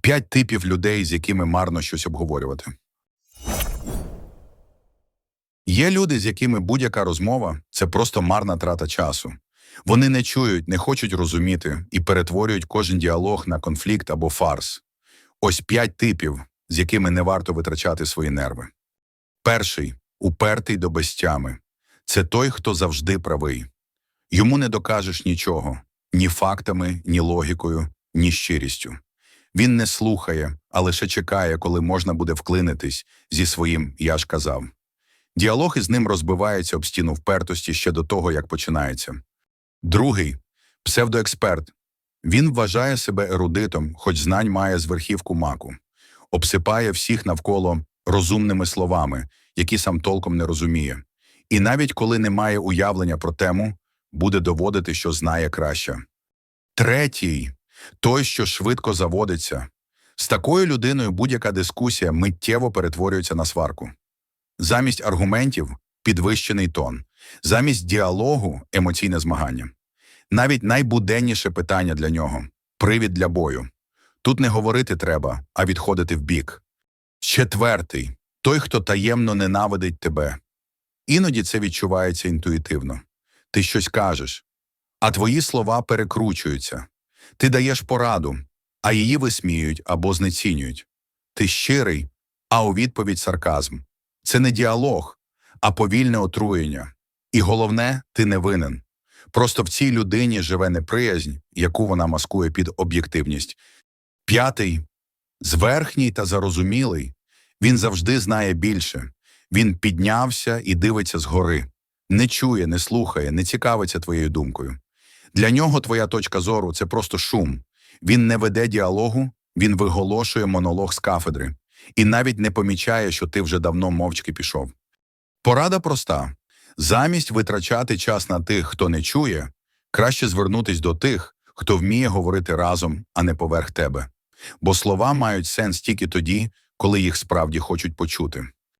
П'ять типів людей, з якими марно щось обговорювати. Є люди, з якими будь-яка розмова це просто марна трата часу. Вони не чують, не хочуть розуміти і перетворюють кожен діалог на конфлікт або фарс. Ось п'ять типів, з якими не варто витрачати свої нерви. Перший упертий до безтями. Це той, хто завжди правий. Йому не докажеш нічого ні фактами, ні логікою, ні щирістю. Він не слухає, а лише чекає, коли можна буде вклинитись зі своїм я ж казав. Діалог із ним розбивається об стіну впертості ще до того, як починається. Другий псевдоексперт. Він вважає себе ерудитом, хоч знань має з верхівку маку, обсипає всіх навколо розумними словами, які сам толком не розуміє. І навіть коли не має уявлення про тему, буде доводити, що знає краще. Третій той, що швидко заводиться. З такою людиною будь-яка дискусія миттєво перетворюється на сварку. Замість аргументів підвищений тон, замість діалогу емоційне змагання. Навіть найбуденніше питання для нього привід для бою. Тут не говорити треба, а відходити вбік. Четвертий той, хто таємно ненавидить тебе. Іноді це відчувається інтуїтивно. Ти щось кажеш, а твої слова перекручуються. Ти даєш пораду, а її висміють або знецінюють. Ти щирий, а у відповідь сарказм. Це не діалог, а повільне отруєння. І головне, ти не винен. Просто в цій людині живе неприязнь, яку вона маскує під об'єктивність. П'ятий зверхній та зарозумілий. Він завжди знає більше. Він піднявся і дивиться згори. Не чує, не слухає, не цікавиться твоєю думкою. Для нього твоя точка зору це просто шум. Він не веде діалогу, він виголошує монолог з кафедри і навіть не помічає, що ти вже давно мовчки пішов. Порада проста: замість витрачати час на тих, хто не чує, краще звернутись до тих, хто вміє говорити разом, а не поверх тебе. Бо слова мають сенс тільки тоді, коли їх справді хочуть почути.